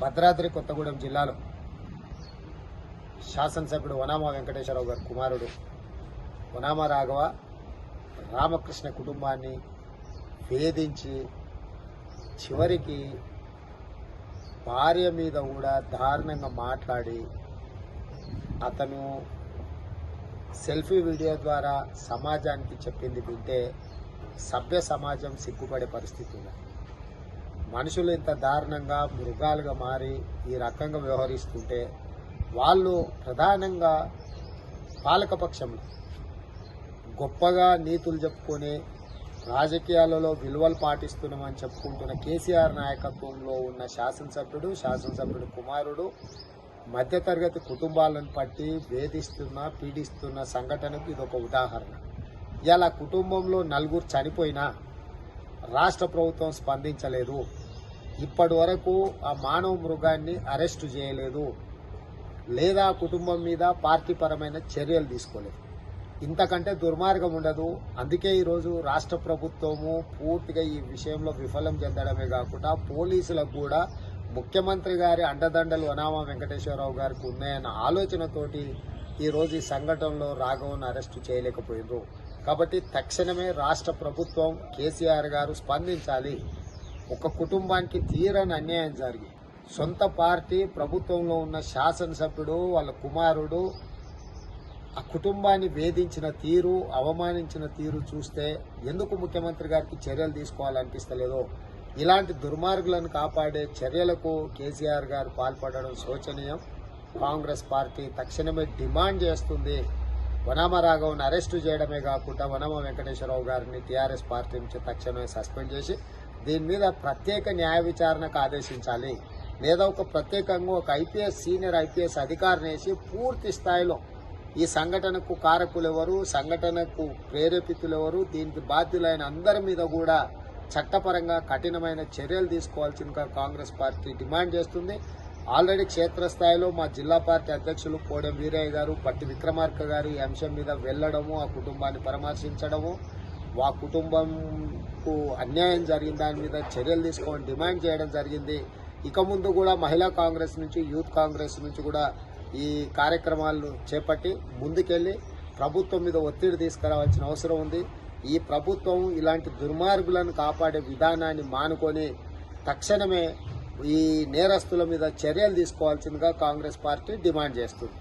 భద్రాద్రి కొత్తగూడెం జిల్లాలో శాసనసభ్యుడు వనామా వెంకటేశ్వరరావు గారి కుమారుడు వనామా రాఘవ రామకృష్ణ కుటుంబాన్ని వేధించి చివరికి భార్య మీద కూడా దారుణంగా మాట్లాడి అతను సెల్ఫీ వీడియో ద్వారా సమాజానికి చెప్పింది వింటే సభ్య సమాజం సిగ్గుపడే పరిస్థితి ఉంది. మనుషులు ఇంత దారుణంగా మృగాలుగా మారి ఈ రకంగా వ్యవహరిస్తుంటే వాళ్ళు ప్రధానంగా పాలకపక్షంలో గొప్పగా నీతులు చెప్పుకొని రాజకీయాలలో విలువలు పాటిస్తున్నామని చెప్పుకుంటున్న కేసీఆర్ నాయకత్వంలో ఉన్న శాసనసభ్యుడు శాసనసభ్యుడు కుమారుడు మధ్యతరగతి కుటుంబాలను పట్టి వేధిస్తున్న పీడిస్తున్న సంఘటనకు ఇది ఒక ఉదాహరణ. ఇలా కుటుంబంలో నలుగురు చనిపోయినా రాష్ట్ర ప్రభుత్వం స్పందించలేదు. ఇప్పటి వరకు ఆ మానవ మృగాన్ని అరెస్టు చేయలేదు లేదా కుటుంబం మీద పార్టీపరమైన చర్యలు తీసుకోలేదు. ఇంతకంటే దుర్మార్గం ఉండదు. అందుకే ఈరోజు రాష్ట్ర ప్రభుత్వము పూర్తిగా ఈ విషయంలో విఫలం చెందడమే కాకుండా పోలీసులకు కూడా ముఖ్యమంత్రి గారి అండదండలు అనామా వెంకటేశ్వరరావు గారికి ఉన్నాయన్న ఆలోచనతోటి ఈరోజు ఈ సంఘటనలో రాఘవన్ అరెస్టు చేయలేకపోయినరు కాబట్టి తక్షణమే రాష్ట్ర ప్రభుత్వం కేసీఆర్ గారు స్పందించాలి. ఒక కుటుంబానికి తీరని అన్యాయం జరిగింది సొంత పార్టీ ప్రభుత్వంలో ఉన్న శాసనసభ్యుడు వాళ్ళ కుమారుడు ఆ కుటుంబాన్ని వేధించిన తీరు అవమానించిన తీరు చూస్తే ఎందుకు ముఖ్యమంత్రి గారికి చర్యలు తీసుకోవాలనిపిస్తలేదో ఇలాంటి దుర్మార్గులను కాపాడే చర్యలకు కేసీఆర్ గారు పాల్పడడం శోచనీయం. కాంగ్రెస్ పార్టీ తక్షణమే డిమాండ్ చేస్తుంది. వనామ రాఘవన్ అరెస్టు చేయడమే కాకుండా వనమ వెంకటేశ్వరరావు గారిని టీఆర్ఎస్ పార్టీ నుంచి తక్షణమే సస్పెండ్ చేసి దీని మీద ప్రత్యేక న్యాయ విచారణకు ఆదేశించాలి. లేదా ఒక ప్రత్యేకంగా ఒక ఐపీఎస్ సీనియర్ ఐపీఎస్ అధికారిని వేసి పూర్తి స్థాయిలో ఈ సంఘటనకు కారకులు ఎవరు సంఘటనకు ప్రేరేపితులు ఎవరు దీనికి బాధ్యులైన అందరి మీద కూడా చట్టపరంగా కఠినమైన చర్యలు తీసుకోవాల్సిందిగా కాంగ్రెస్ పార్టీ డిమాండ్ చేస్తుంది. ఆల్రెడీ క్షేత్రస్థాయిలో మా జిల్లా పార్టీ అధ్యక్షులు కోడెం వీరయ్య గారు పట్టి విక్రమార్క గారు ఈ అంశం మీద వెళ్ళడము ఆ కుటుంబాన్ని పరామర్శించడము వా కుటుంబంకు అన్యాయం జరిగిన దాని మీద చర్యలు తీసుకోవాలని డిమాండ్ చేయడం జరిగింది. ఇక ముందు కూడా మహిళా కాంగ్రెస్ నుంచి యూత్ కాంగ్రెస్ నుంచి కూడా ఈ కార్యక్రమాలను చేపట్టి ముందుకెళ్ళి ప్రభుత్వం మీద ఒత్తిడి తీసుకురావాల్సిన అవసరం ఉంది. ఈ ప్రభుత్వం ఇలాంటి దుర్మార్గులను కాపాడే విధానాన్ని మానుకొని తక్షణమే ఈ నేరస్తుల మీద చర్యలు తీసుకోవాల్సిందిగా కాంగ్రెస్ పార్టీ డిమాండ్ చేస్తుంది.